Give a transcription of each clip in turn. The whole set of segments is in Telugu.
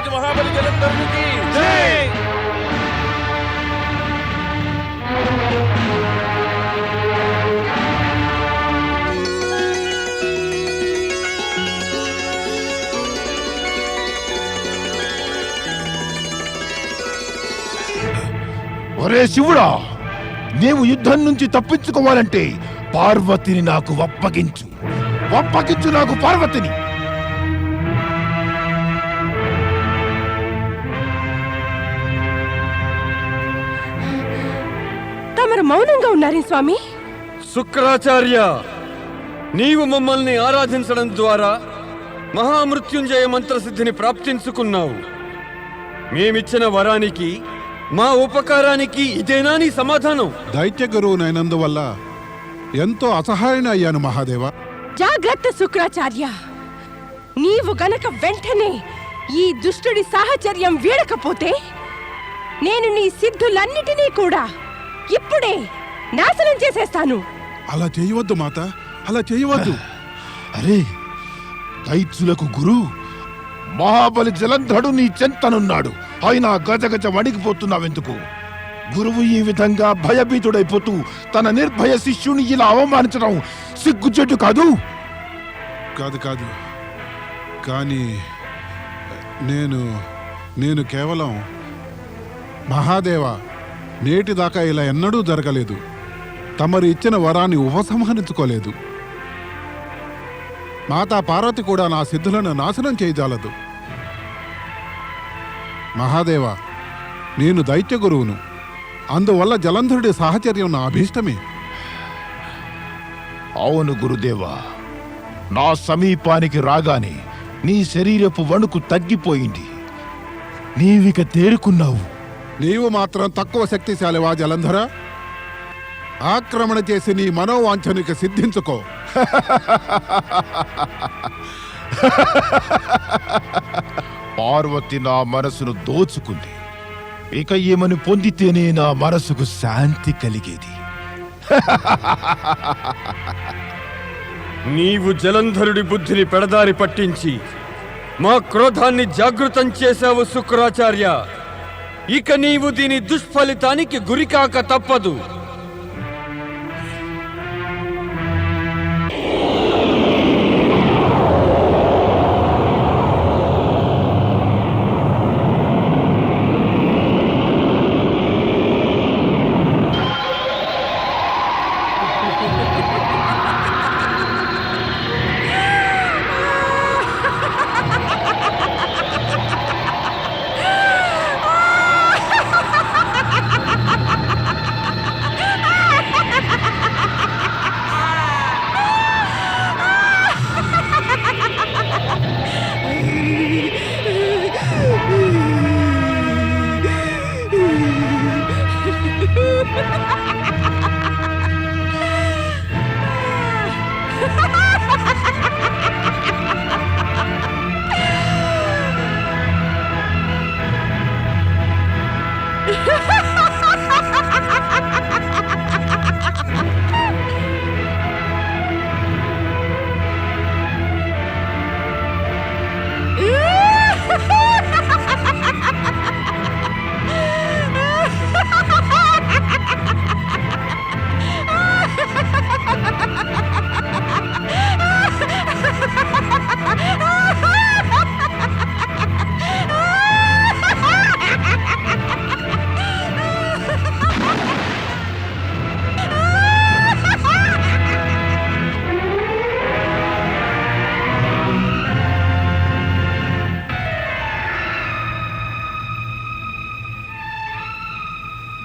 రాజు మహాబలి జలంధరునికి ఒరే శివుడా నీవు యుద్ధం నుంచి తప్పించుకోవాలంటే పార్వతిని నాకు అప్పగించు. అప్పగించు నాకు పార్వతిని. మౌనంగా ఉన్నారే స్వామి? శుక్రాచార్య నీవు మమ్మల్ని ఆరాధించడం ద్వారా మహామృత్యుంజయ మంత్రసిద్ధిని ప్రాప్తించుకున్నావు. మేమిచ్చిన వరానికి మా ఉపకారానికి ఇదేనా నీ సమాధానం. దైత్య గురువునైనందువల్ల ఎంతో అసహాయన అయ్యాను మహాదేవ. జాగ్రత్త శుక్రాచార్య. నీవు గనక వెంటనే ఈ దుష్టుడి సాహచర్యం వీడకపోతే నేను నీ సిద్ధులన్నిటినీ కూడా ఇప్పుడే నాశనం చేసేస్తాను. అలా చేయవద్దు మాత అలా చేయవద్దు. అరే దైత్యులకు గురు మహాబలి జలంధరుడు నీ చెంతనున్నాడు. అయినా గజగజ వణికిపోతున్నావెందుకు గురువు ఈ విధంగా భయభీతుడైపోతూ తన నిర్భయ శిష్యుని ఇలా అవమానించడం సిగ్గుచెట్టు కాదు? కాదు కాదు. కానీ నేను నేను కేవలం మహాదేవ నేటిదాకా ఇలా ఎన్నడూ జరగలేదు. తమరు ఇచ్చిన వరాన్ని ఉపసంహరించుకోలేదు. మాతా పార్వతి కూడా నా సిద్ధులను నాశనం చేయజాలదు. మహాదేవ నేను దైత్య గురువును. అందువల్ల జలంధరుడి సాహచర్యం నా అభీష్టమే. అవును గురుదేవా నా సమీపానికి రాగానే నీ శరీరపు వణుకు తగ్గిపోయింది. నీవిక తేరుకున్నావు. నీవు మాత్రం తక్కువ శక్తిశాలివా జలంధర? ఆక్రమణ చేసి నీ మనోవాంఛనిక సిద్ధించుకో. పార్వతి నా మనసును దోచుకుంది. ఇక ఏమని పొందితేనే నా మనసుకు శాంతి కలిగేది. నీవు జలంధరుడి బుద్ధిని పెడదారి పట్టించి మా క్రోధాన్ని జాగృతం చేశావు శుక్రాచార్య. ఇక నీవు దీని దుష్ఫలితానికి గురికాక తప్పదు.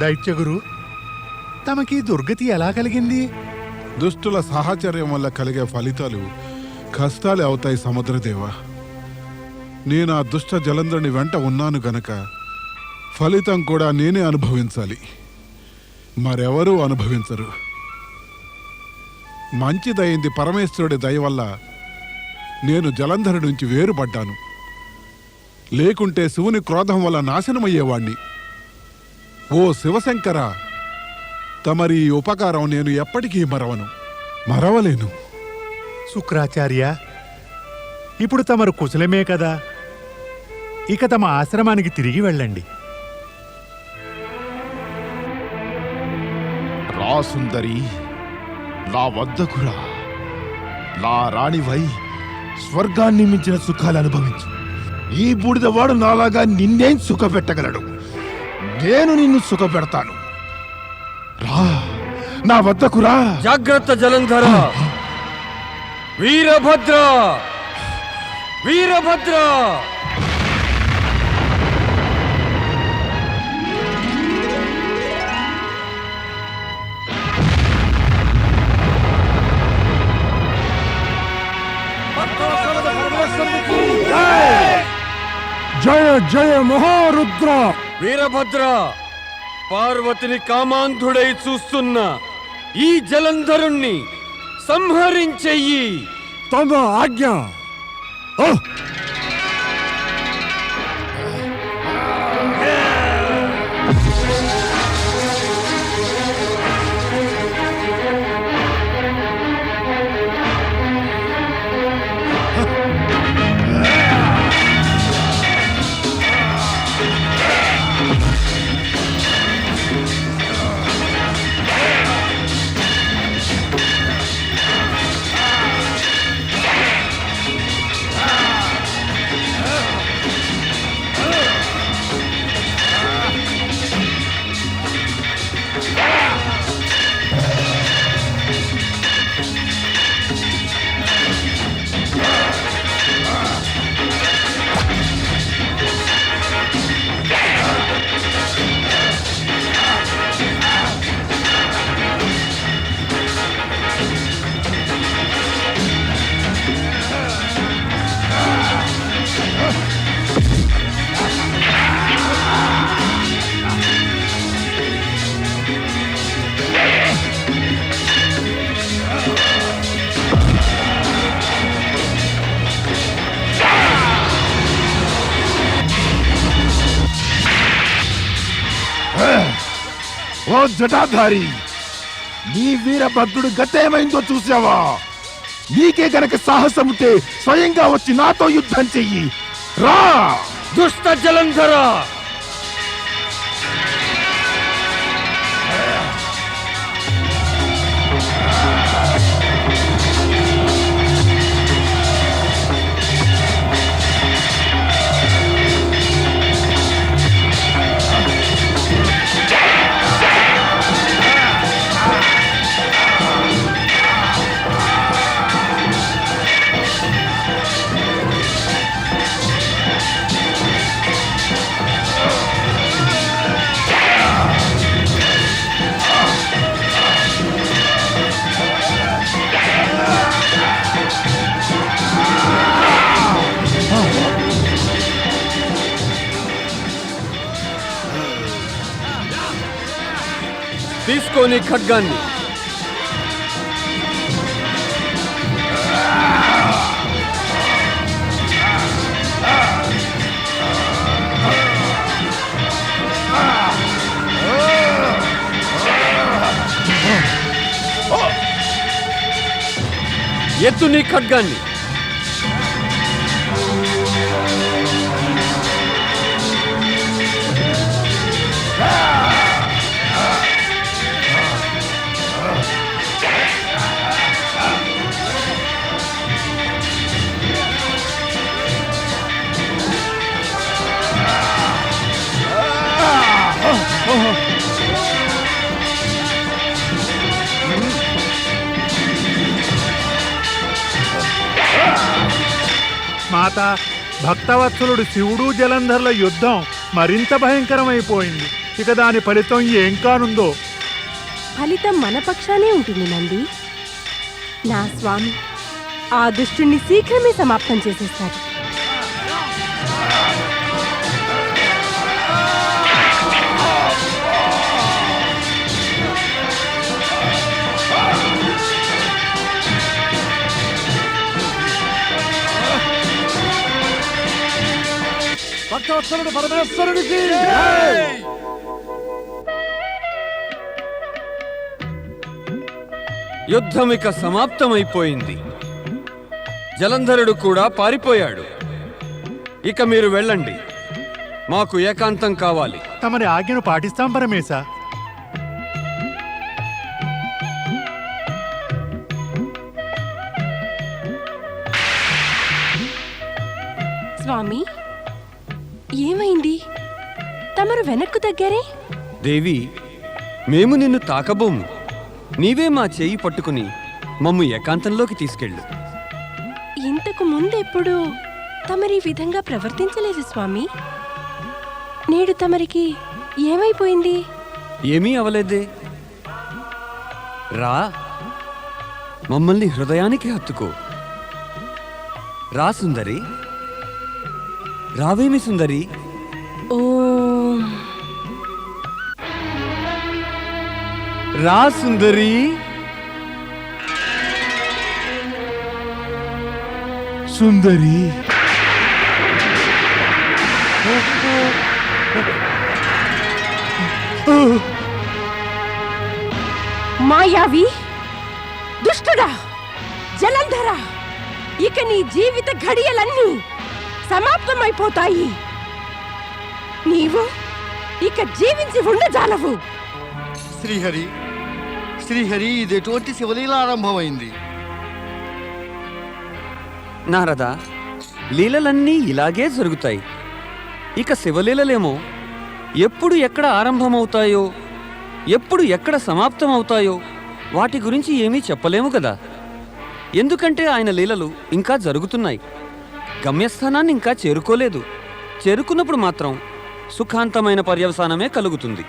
దైత్యగురు తమకి దుర్గతి ఎలా కలిగింది? దుష్టుల సాహచర్యం వల్ల కలిగే ఫలితాలు కష్టాలే అవుతాయి సముద్రదేవ. నేను ఆ దుష్ట జలంధరుని వెంట ఉన్నాను గనక ఫలితం కూడా నేనే అనుభవించాలి. మరెవరూ అనుభవించరు. మంచిదయింది పరమేశ్వరుడి దయ వల్ల నేను జలంధరు నుంచి వేరుపడ్డాను. లేకుంటే శివుని క్రోధం వల్ల నాశనమయ్యేవాణ్ణి. ఓ శివశంకర తమరి ఉపకారం నేను ఎప్పటికీ మరవను. మరవలేను. శుక్రాచార్య ఇప్పుడు తమరు కుశలమే కదా. ఇక తమ ఆశ్రమానికి తిరిగి వెళ్ళండి. రా సుందరి నా వద్దకురా నా రాణివై స్వర్గాన్ని మించిన సుఖాలు అనుభవించు. ఈ బూడిదవాడు నాలాగా నిన్నేం సుఖపెట్టగలడు? నేను నిన్ను సుఖపెడతాను. రా నా వద్దకు రా. జాగ్రత్త జలంధర. వీరభద్ర. వీరభద్ర. జయ మహారుద్ర. వీరభద్ర పార్వతిని కామాంధుడై చూస్తున్న ఈ జలంధరుణ్ణి సంహరించెయ్యి. తమ ఆజ్ఞ. ఓ జటాధారి నీ వీరభద్రుడు గతేమైందో చూసావా నీకే గనక సాహసం ఉంటే స్వయంగా వచ్చి నాతో యుద్ధం చెయ్యి. రా! దుష్ట జలంధర! తీసుకోని ఖడ్గాన్ని. ఎత్తు నీ ఖడ్గాన్ని. మాత భక్తవత్సలుడు శివుడు జలంధర్ల యుద్ధం మరింత భయంకరమైపోయింది. ఇక దాని ఫలితం ఏం కానుందో? ఫలితం మన పక్షానే ఉంటుంది నంది. నా స్వామి ఆ దుష్టుణ్ణి శీఘ్రమే సమాప్తం చేసేస్తాడు. భక్తవత్సలుడు పరమేశ్వరుడికి! యుద్ధం ఇక సమాప్తమైపోయింది. జలంధరుడు కూడా పారిపోయాడు. ఇక మీరు వెళ్ళండి. మాకు ఏకాంతం కావాలి. తమరి ఆజ్ఞను పాటిస్తాం పరమేశ. స్వామి ఏమైంది? తమరు వెనక్కు తగ్గారే? దేవి మేము నిన్ను తాకబోము. నీవే మా చేయి పట్టుకుని మమ్ము ఏకాంతంలోకి తీసుకెళ్ళు. ఇంతకు ముందెప్పుడు తమరి ఈ విధంగా ప్రవర్తించలేదు స్వామి? నేడు తమరికి ఏమైపోయింది? ఏమీ అవలేదే. రా మమ్మల్ని హృదయానికి హత్తుకో. రా సుందరి. రావేమి సుందరి. ఓ. రా సుందరి. సుందరి. మాయావి దుష్టుడా జలంధర ఇక నీ జీవిత ఘడియలన్నీ సమాప్తమైపోతాయి. నీవు ఇక జీవించి ఉండజాలవు శ్రీహరి శ్రీహరి ఇది ఎటువంటి శివలీల ఆరంభమైంది. నారదా లీలలన్నీ ఇలాగే జరుగుతాయి. ఇక శివలీలలేమో ఎప్పుడు ఎక్కడ ఆరంభమవుతాయో ఎప్పుడు ఎక్కడ సమాప్తమవుతాయో వాటి గురించి ఏమీ చెప్పలేము కదా. ఎందుకంటే ఆయన లీలలు ఇంకా జరుగుతున్నాయి. గమ్యస్థానాన్ని ఇంకా చేరుకోలేదు. చేరుకున్నప్పుడు మాత్రం సుఖాంతమైన పర్యవసానమే కలుగుతుంది.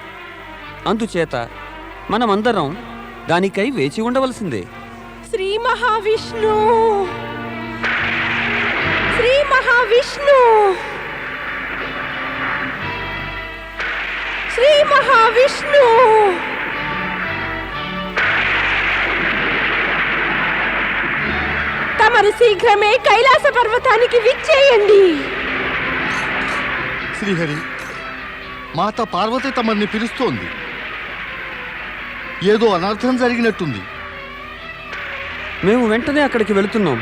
అందుచేత మనమందరం దానికై వేచి ఉండవలసిందే. శ్రీ మహావిష్ణు! శ్రీ మహావిష్ణు! శ్రీ మహావిష్ణు! తమరు శీఘ్రమే కైలాస పర్వతానికి విచ్చేయండి. శ్రీహరి మాత పార్వతి తమని పిలుస్తోంది. ఏదో అనర్థం జరిగినట్టుంది. మేము వెంటనే అక్కడికి వెళుతున్నాం.